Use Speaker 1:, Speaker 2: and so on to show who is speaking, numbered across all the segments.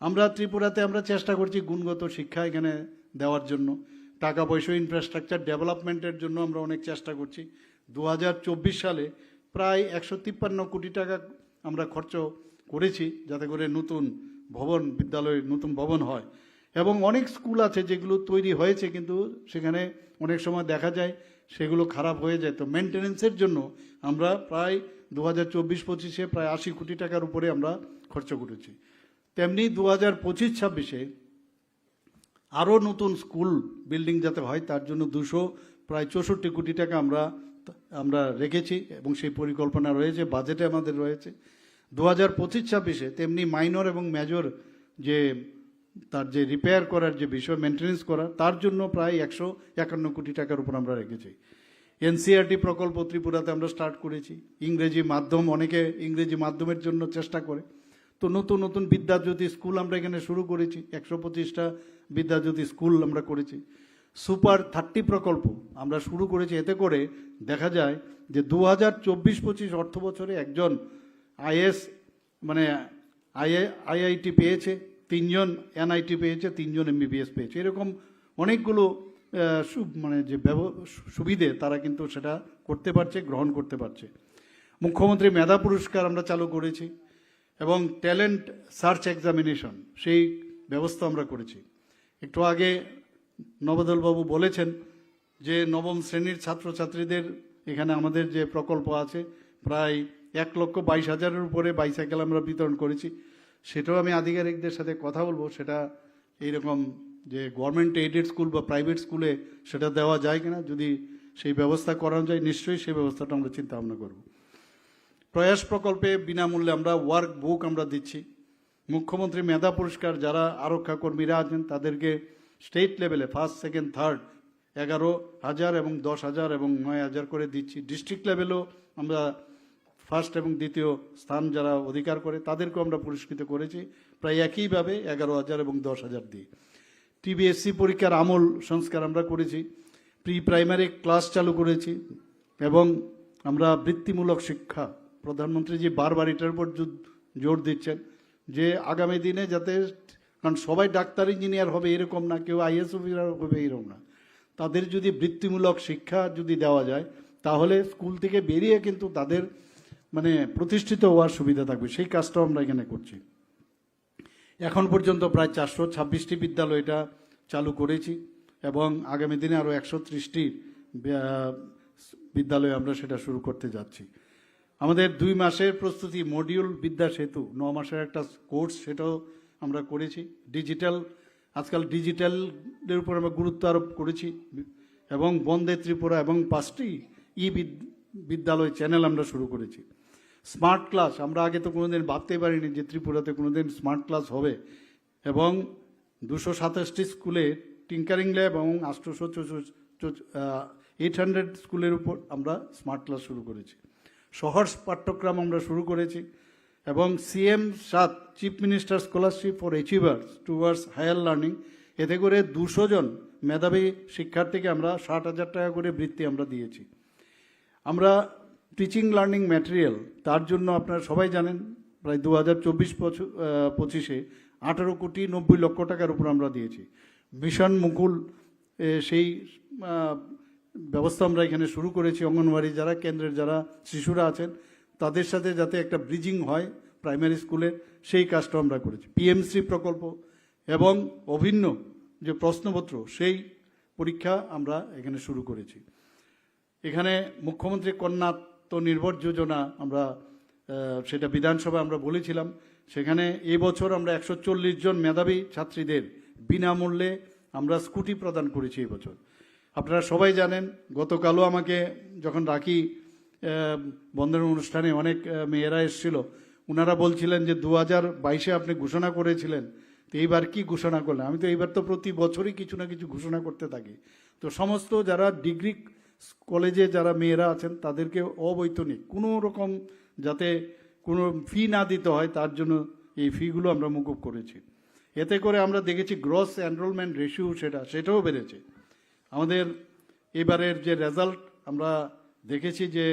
Speaker 1: আমরা ত্রিপুরাতে আমরা চেষ্টা করছি গুণগত শিক্ষা এখানে দেওয়ার জন্য। টাকা পয়সা ইনফ্রাস্ট্রাকচার ডেভেলপমেন্টের জন্য আমরা অনেক চেষ্টা করছি। দু হাজার চব্বিশ সালে প্রায় একশো তিপ্পান্ন কোটি টাকা আমরা খরচ করেছি যাতে করে নতুন ভবন বিদ্যালয় নতুন ভবন হয়। এবং অনেক স্কুল আছে যেগুলো তৈরি হয়েছে কিন্তু সেখানে অনেক সময় দেখা যায় সেগুলো খারাপ হয়ে যায়। তো মেনটেনেন্সের জন্য আমরা প্রায় দু হাজার চব্বিশ পঁচিশে প্রায় আশি কোটি টাকার উপরে আমরা খরচ করেছি। তেমনি দু হাজার পঁচিশ ছাব্বিশে আরও নতুন স্কুল বিল্ডিং যাতে হয়, তার জন্য দুশো, প্রায় চৌষট্টি কোটি টাকা আমরা আমরা রেখেছি এবং সেই পরিকল্পনা রয়েছে, বাজেটে আমাদের রয়েছে। দু হাজার পঁচিশ ছাব্বিশে তেমনি মাইনর এবং মেজর যে, তার যে রিপেয়ার করার যে বিষয় মেনটেনেন্স করা, তার জন্য প্রায় একশো একান্ন কোটি টাকার উপর আমরা রেখেছি। এনসিআরটি প্রকল্প ত্রিপুরাতে আমরা স্টার্ট করেছি। ইংরেজি মাধ্যম, অনেকে ইংরেজি মাধ্যমের জন্য চেষ্টা করে। তো নতুন নতুন বিদ্যাজ্যোতি স্কুল আমরা এখানে শুরু করেছি, একশো পঁচিশটা বিদ্যাজ্যোতি স্কুল আমরা করেছি। সুপার থার্টি প্রকল্প আমরা শুরু করেছি, এতে করে দেখা যায় যে দু হাজার চব্বিশ পঁচিশ অর্থ বছরে একজন আইএস মানে আইআই আইআইটি পেয়েছে, তিনজন এনআইটি পেয়েছে, তিনজন এমবিবিএস পেয়েছে। এরকম অনেকগুলো মানে যে ব্যব- সুবিধে তারা কিন্তু সেটা করতে পারছে, গ্রহণ করতে পারছে। মুখ্যমন্ত্রী মেধা পুরস্কার আমরা চালু করেছি। এবং ট্যালেন্ট সার্চ এক্সামিনেশন, সেই ব্যবস্থা আমরা করেছি। একটু আগে নবদলবাবু বলেছেন যে নবম শ্রেণির ছাত্রছাত্রীদের এখানে আমাদের যে প্রকল্প আছে, প্রায় এক লক্ষ বাইশ হাজারের উপরে বাইসাইকেল আমরা বিতরণ করেছি। সেটাও আমি আধিকারিকদের সাথে কথা বলব। সেটা এইরকম যে গভর্নমেন্ট এইডেড স্কুল বা প্রাইভেট স্কুলে সেটা দেওয়া যায় কিনা, যদি সেই ব্যবস্থা করানো যায়, নিশ্চয়ই সেই ব্যবস্থাটা আমরা চিন্তা ভাবনা করব। প্রয়াস প্রকল্পে বিনামূল্যে আমরা ওয়ার্ক বুক আমরা দিচ্ছি। মুখ্যমন্ত্রী মেধা পুরস্কার যারা আরক্ষা কর্মীরা আছেন, তাদেরকে স্টেট লেভেলে ফার্স্ট সেকেন্ড থার্ড এগারো হাজার এবং দশ হাজার এবং নয় হাজার করে দিচ্ছি। ডিস্ট্রিক্ট লেভেলেও আমরা ফার্স্ট এবং দ্বিতীয় স্থান যারা অধিকার করে, তাদেরকেও আমরা পুরস্কৃত করেছি। প্রায় একইভাবে এগারো হাজার এবং দশ হাজার দিয়ে। টিবিএসসি পরীক্ষার আমল সংস্কার আমরা করেছি। প্রি প্রাইমারি ক্লাস চালু করেছি এবং আমরা বৃত্তিমূলক শিক্ষা প্রধানমন্ত্রী যে বারবার এটার উপর জোর দিচ্ছেন যে আগামী দিনে যাতে, কারণ সবাই ডাক্তার, ইঞ্জিনিয়ার হবে এরকম না, কেউ আইএস অফিসার হবে এরকম না। তাদের যদি বৃত্তিমূলক শিক্ষা যদি দেওয়া যায়, তাহলে স্কুল থেকে বেরিয়ে কিন্তু তাদের মানে প্রতিষ্ঠিত হওয়ার সুবিধা থাকবে। সেই কাজটাও আমরা এখানে করছি। এখন পর্যন্ত প্রায় চারশো ছাব্বিশটি বিদ্যালয় এটা চালু করেছি এবং আগামী দিনে আরও একশো ত্রিশটি বিদ্যালয়ে আমরা সেটা শুরু করতে যাচ্ছি। আমাদের দুই মাসের প্রস্তুতি মডিউল বিদ্যা সেতু, ন মাসের একটা কোর্স সেটাও আমরা করেছি। ডিজিটাল আজকাল ডিজিটালের উপর আমরা গুরুত্ব আরোপ করেছি। এবং বন্দে ত্রিপুরা এবং পাঁচটি ই বিদ- বিদ্যালয় চ্যানেল আমরা শুরু করেছি। স্মার্ট ক্লাস আমরা আগে তো কোনোদিন ভাবতেই পারিনি যে ত্রিপুরাতে কোনোদিন স্মার্ট ক্লাস হবে। এবং দুশো সাতাশটি স্কুলে টিঙ্কারিং ল্যাব এবং আষ্টশো এইট হান্ড্রেড স্কুলের উপর আমরা স্মার্ট ক্লাস শুরু করেছি। সহজ পাঠ্যক্রম আমরা শুরু করেছি এবং সিএম সাত chief minister scholarship for achievers towards higher learning এতে করে দুশো জন মেধাবী শিক্ষার্থীকে আমরা ষাট হাজার টাকা করে বৃত্তি আমরা দিয়েছি। আমরা টিচিং লার্নিং ম্যাটেরিয়াল তার জন্য আপনারা সবাই জানেন, প্রায় দু হাজার চব্বিশ পঁচিশে আঠারো কোটি নব্বই লক্ষ টাকার উপর আমরা দিয়েছি। মিশন মুকুল সেই ব্যবস্থা আমরা এখানে শুরু করেছি অঙ্গনওয়াড়ি, যারা কেন্দ্রের যারা শিশুরা আছেন, তাদের সাথে যাতে একটা ব্রিজিং হয় প্রাইমারি স্কুলে সেই কাজটা আমরা করেছি। পিএমসি প্রকল্প এবং অভিন্ন যে প্রশ্নপত্র, সেই পরীক্ষা আমরা এখানে শুরু করেছি। এখানে মুখ্যমন্ত্রী কন্যা তো নির্ভর যোজনা আমরা সেটা বিধানসভায় আমরা বলেছিলাম। সেখানে এবছর আমরা একশো চল্লিশ জন মেধাবী ছাত্রীদের বিনামূল্যে আমরা স্কুটি প্রদান করেছি এবছর। আপনারা সবাই জানেন গতকালও আমাকে যখন রাখি আহ, বন্ধনের অনুষ্ঠানে অনেক মেয়েরা এসেছিল ওনারা বলছিলেন যে দু হাজার বাইশে আপনি ঘোষণা করেছিলেন তো এইবার কি ঘোষণা করলেন? আমি তো এইবার তো প্রতি বছরই কিছু না কিছু ঘোষণা করতে থাকি। তো সমস্ত যারা ডিগ্রি কলেজে যারা মেয়েরা আছেন তাদেরকে অবৈতনিক কোনো রকম যাতে কোনো ফি না দিতে হয় তার জন্য এই ফিগুলো আমরা মুকুব করেছি। এতে করে আমরা দেখেছি গ্রস এনরোলমেন্ট রেশিও সেটা সেটাও বেড়েছে। আমাদের এবারের যে রেজাল্ট, আমরা দেখেছি যে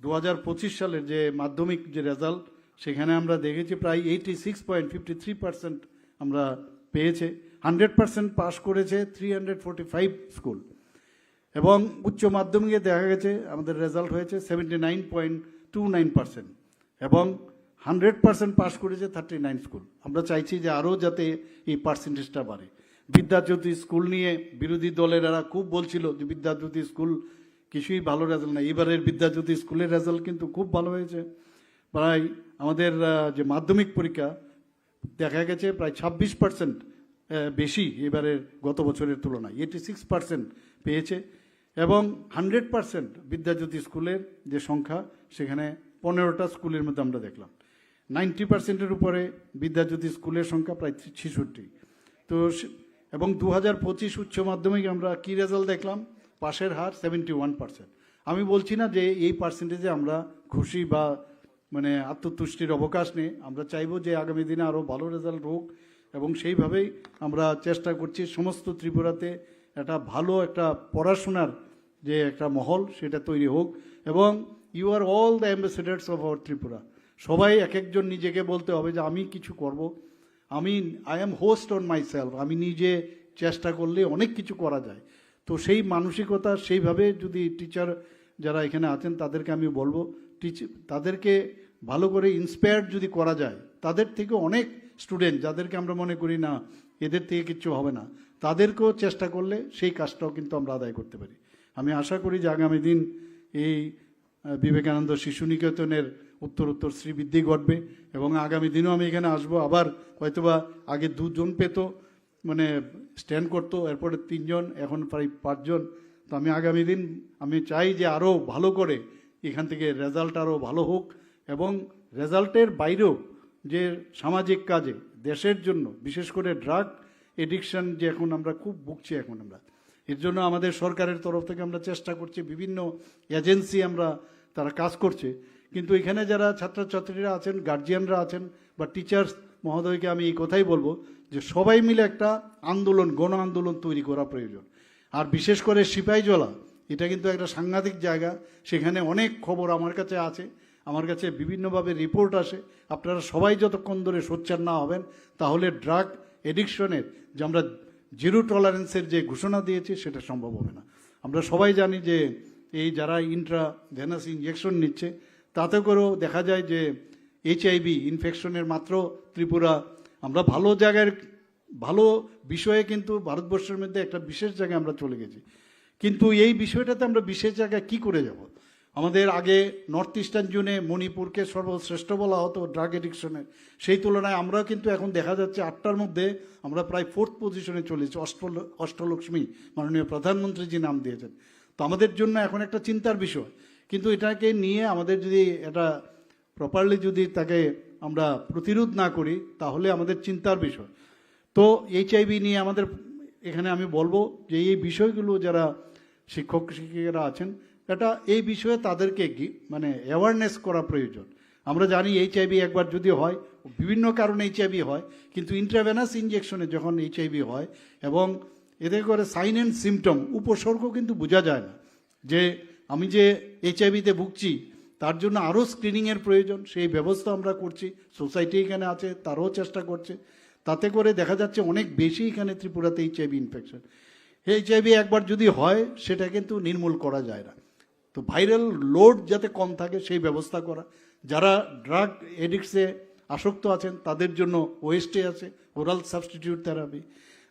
Speaker 1: দু হাজার পঁচিশ সালের যে মাধ্যমিক যে রেজাল্ট, সেখানে আমরা দেখেছি প্রায় eighty six point fifty three percent আমরা পেয়েছে। হান্ড্রেড পার্সেন্ট পাস করেছে three hundred forty five school. এবং উচ্চ মাধ্যমিকে দেখা গেছে, আমাদের রেজাল্ট হয়েছে seventy nine point two nine percent এবং হান্ড্রেড পার্সেন্ট পাস করেছে থার্টি নাইন স্কুল। আমরা চাইছি যে আরও যাতে এই পার্সেন্টেজটা বাড়ে। বিদ্যাজ্যোতি স্কুল নিয়ে বিরোধী দলের এরা খুব বলছিল যে বিদ্যাজ্যোতি স্কুল কিছুই ভালো রেজাল্ট না এবারের বিদ্যাজ্যোতি স্কুলের রেজাল্ট কিন্তু খুব ভালো হয়েছে। প্রায় আমাদের যে মাধ্যমিক পরীক্ষা দেখা গেছে প্রায় ছাব্বিশ পার্সেন্ট বেশি এবারের গত বছরের তুলনায়। এইটি সিক্স পার্সেন্ট পেয়েছে এবং হান্ড্রেড পার্সেন্ট বিদ্যাজ্যোতি স্কুলের যে সংখ্যা, সেখানে পনেরোটা স্কুলের মধ্যে আমরা দেখলাম। নাইনটি পার্সেন্টের উপরে বিদ্যাজ্যোতি স্কুলের সংখ্যা প্রায় ছেষট্টি। তো এবং দু হাজার পঁচিশ উচ্চ মাধ্যমিক আমরা কি রেজাল্ট দেখলাম? পাশের হার সেভেন্টি ওয়ান পার্সেন্ট আমি বলছি না যে এই পার্সেন্টেজে আমরা খুশি বা মানে আত্মতুষ্টির অবকাশ নেই। আমরা চাইব যে আগামী দিনে আরও ভালো রেজাল্ট হোক এবং সেইভাবেই আমরা চেষ্টা করছি সমস্ত ত্রিপুরাতে একটা ভালো একটা পড়াশোনার যে একটা মহল সেটা তৈরি হোক এবং you are all the ambassadors of our Tripura. সবাই এক একজন নিজেকে বলতে হবে যে আমি কিছু করব। আমি I am host on myself আমি নিজে চেষ্টা করলে অনেক কিছু করা যায়। তো সেই মানসিকতা, সেইভাবে যদি টিচার যারা এখানে আছেন, তাদেরকে আমি বলব টিচ তাদেরকে ভালো করে ইন্সপায়ার্ড যদি করা যায়, তাদের থেকে অনেক স্টুডেন্ট যাদেরকে আমরা মনে করি না, এদের থেকে কিচ্ছু হবে না, তাদেরকেও চেষ্টা করলে সেই কাজটাও কিন্তু আমরা আদায় করতে পারি। আমি আশা করি যে আগামী দিন এই বিবেকানন্দ শিশু নিকেতনের উত্তর উত্তর শ্রীবৃদ্ধি ঘটবে এবং আগামী দিনেও আমি এখানে আসব। আবার হয়তোবা আগে দুজন পেত মানে স্ট্যান্ড করতো, এরপরে তিনজন, এখন প্রায় পাঁচজন। তো আমি আগামী দিন, আমি চাই যে আরও ভালো করে এখান থেকে রেজাল্ট আরও ভালো হোক এবং রেজাল্টের বাইরেও যে সামাজিক কাজে, দেশের জন্য, বিশেষ করে ড্রাগ এডিকশন যে এখন আমরা খুব ভুগছি এখন আমরা। এর জন্য আমাদের সরকারের তরফ থেকে আমরা চেষ্টা করছি, বিভিন্ন এজেন্সি আমরা, তারা কাজ করছে। কিন্তু এখানে যারা ছাত্রছাত্রীরা আছেন গার্জিয়ানরা আছেন বা টিচার্স মহোদয়কে আমি এই কথাই বলব যে সবাই মিলে একটা আন্দোলন, গণ আন্দোলন তৈরি করা প্রয়োজন। আর বিশেষ করে সিপাহীজলা এটা কিন্তু একটা সাংঘাতিক জায়গা। সেখানে অনেক খবর আমার কাছে আছে। আমার কাছে বিভিন্নভাবে রিপোর্ট আসে। আপনারা সবাই যতক্ষণ ধরে সোচ্চার না হবেন, তাহলে ড্রাগ এডিকশনের যে আমরা জিরো টলারেন্সের যে ঘোষণা দিয়েছি, সেটা সম্ভব হবে না। আমরা সবাই জানি যে এই যারা ইন্ট্রা ভেনাস ইঞ্জেকশন নিচ্ছে তাতে করেও দেখা যায় যে এইচআইভি ইনফেকশনের মাত্র ত্রিপুরা, আমরা ভালো জায়গার, ভালো বিষয়ে কিন্তু ভারতবর্ষের মধ্যে একটা বিশেষ জায়গায় আমরা চলে গেছি। কিন্তু এই বিষয়টাতে আমরা বিশেষ জায়গায় কি করে যাব? আমাদের আগে নর্থ ইস্টার্ন জোনে মণিপুরকে সর্বশ্রেষ্ঠ বলা হতো ড্রাগ এডিকশনের সেই তুলনায় আমরাও কিন্তু এখন দেখা যাচ্ছে আটটার মধ্যে আমরা প্রায় ফোর্থ পজিশনে চলেছি অষ্ট অষ্টলক্ষ্মী মাননীয় প্রধানমন্ত্রী যে নাম দিয়েছেন। তো আমাদের জন্য এখন একটা চিন্তার বিষয়। কিন্তু এটাকে নিয়ে আমাদের যদি এটা প্রপারলি যদি তাকে আমরা প্রতিরোধ না করি, তাহলে আমাদের চিন্তার বিষয়। তো এইচআইভি নিয়ে আমাদের এখানে আমি বলব যে এই বিষয়গুলো যারা শিক্ষক, শিক্ষিকারা আছেন, এটা এই বিষয়ে তাদেরকে মানে অ্যাওয়ারনেস করা প্রয়োজন। আমরা জানি এইচআইভি একবার যদি হয়, বিভিন্ন কারণে এইচআইভি হয়, কিন্তু ইন্ট্রাভেনাস ইঞ্জেকশনে যখন এইচআইভি হয়, এবং এতে করে সাইন অ্যান্ড সিমটম উপসর্গ কিন্তু বোঝা যায় না যে আমি যে এইচআইভিতে ভুগছি, তার জন্য আরও স্ক্রিনিংয়ের প্রয়োজন। সেই ব্যবস্থা আমরা করছি। সোসাইটি এখানে আছে, তারাও চেষ্টা করছে। তাতে করে দেখা যাচ্ছে অনেক বেশি এখানে ত্রিপুরাতে এইচআইভি ইনফেকশন এইচআইভি একবার যদি হয়, সেটা কিন্তু নির্মূল করা যায় না। তো ভাইরাল লোড যাতে কম থাকে, সেই ব্যবস্থা করা। যারা ড্রাগ এডিক্টসে আসক্ত আছেন, তাদের জন্য ওয়েস্টে আছে ওরাল সাবস্টিটিউট থেরাপি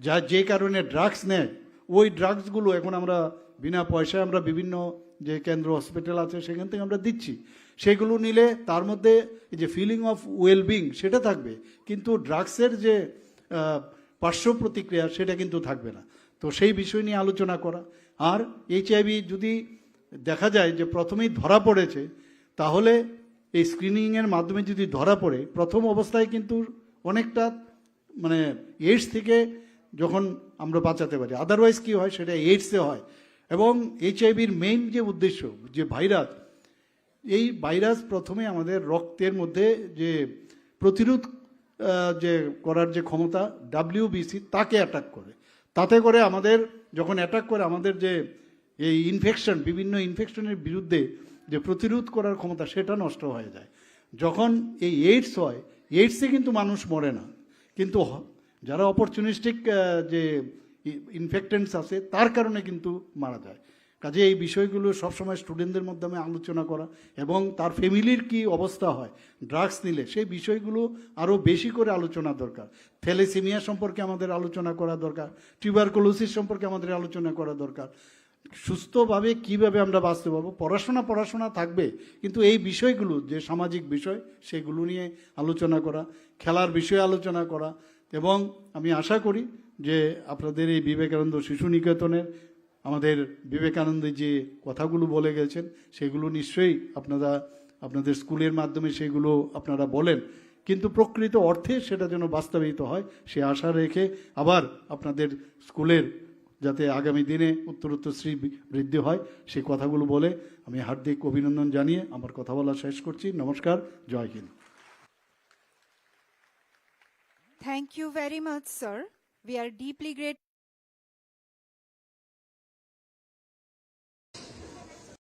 Speaker 1: যা যে কারণে ড্রাগস নেয়, ওই ড্রাগসগুলো এখন আমরা বিনা পয়সায় আমরা বিভিন্ন যে কেন্দ্র হসপিটাল আছে, সেখান থেকে আমরা দিচ্ছি। সেগুলো নিলে তার মধ্যে যে ফিলিং অফ ওয়েলবিং সেটা থাকবে। কিন্তু ড্রাগসের যে পার্শ্ব প্রতিক্রিয়া, সেটা কিন্তু থাকবে না। তো সেই বিষয় নিয়ে আলোচনা করা। আর এইচআইভি যদি দেখা যায় যে প্রথমেই ধরা পড়েছে, তাহলে এই স্ক্রিনিংয়ের মাধ্যমে যদি ধরা পড়ে, প্রথম অবস্থায় কিন্তু অনেকটা মানে এইডস থেকে যখন আমরা বাঁচাতে পারি। আদারওয়াইজ কি হয়? সেটা এইডসে হয়। এবং এইচআইভির মেইন যে উদ্দেশ্য, যে ভাইরাস এই ভাইরাস প্রথমে আমাদের রক্তের মধ্যে যে প্রতিরোধ যে করার যে ক্ষমতা ডাব্লিউবিসি তাকে অ্যাটাক করে। তাতে করে আমাদের যখন অ্যাটাক করে, আমাদের যে এই ইনফেকশন বিভিন্ন ইনফেকশনের বিরুদ্ধে যে প্রতিরোধ করার ক্ষমতা, সেটা নষ্ট হয়ে যায়। যখন এই এইডস হয় এইডসে কিন্তু মানুষ মরে না। কিন্তু যারা অপরচুনিস্টিক যে ইনফেক্টেন্টস আছে, তার কারণে কিন্তু মারা যায়। কাজে এই বিষয়গুলো সবসময় স্টুডেন্টদের মাধ্যমে আলোচনা করা এবং তার ফ্যামিলির কি অবস্থা হয় ড্রাগস নিলে সেই বিষয়গুলো আরও বেশি করে আলোচনা দরকার। থ্যালেসিমিয়া সম্পর্কে আমাদের আলোচনা করা দরকার টিউবারকুলোসিস সম্পর্কে আমাদের আলোচনা করা দরকার। সুস্থভাবে কীভাবে আমরা বাঁচতে পারব, পড়াশোনা পড়াশোনা থাকবে, কিন্তু এই বিষয়গুলো যে সামাজিক বিষয়, সেগুলো নিয়ে আলোচনা করা, খেলার বিষয়ে আলোচনা করা এবং আমি আশা করি যে আপনাদের এই বিবেকানন্দ শিশু নিকেতনের আমাদের বিবেকানন্দ যে কথাগুলো বলে গেছেন, সেগুলো নিশ্চয়ই আপনারা, আপনাদের স্কুলের মাধ্যমে সেগুলো আপনারা বলেন। কিন্তু প্রকৃত অর্থে সেটা যেন বাস্তবায়িত হয়, সে আশা রেখে আবার আপনাদের স্কুলের যাতে আগামী দিনে উত্তরোত্তর শ্রী বৃদ্ধি হয় সেই কথাগুলো বলে আমি হার্দিক অভিনন্দন জানিয়ে আমার কথা বলা শেষ করছি। নমস্কার, জয় Hind.
Speaker 2: Thank you very much sir. We are deeply grateful.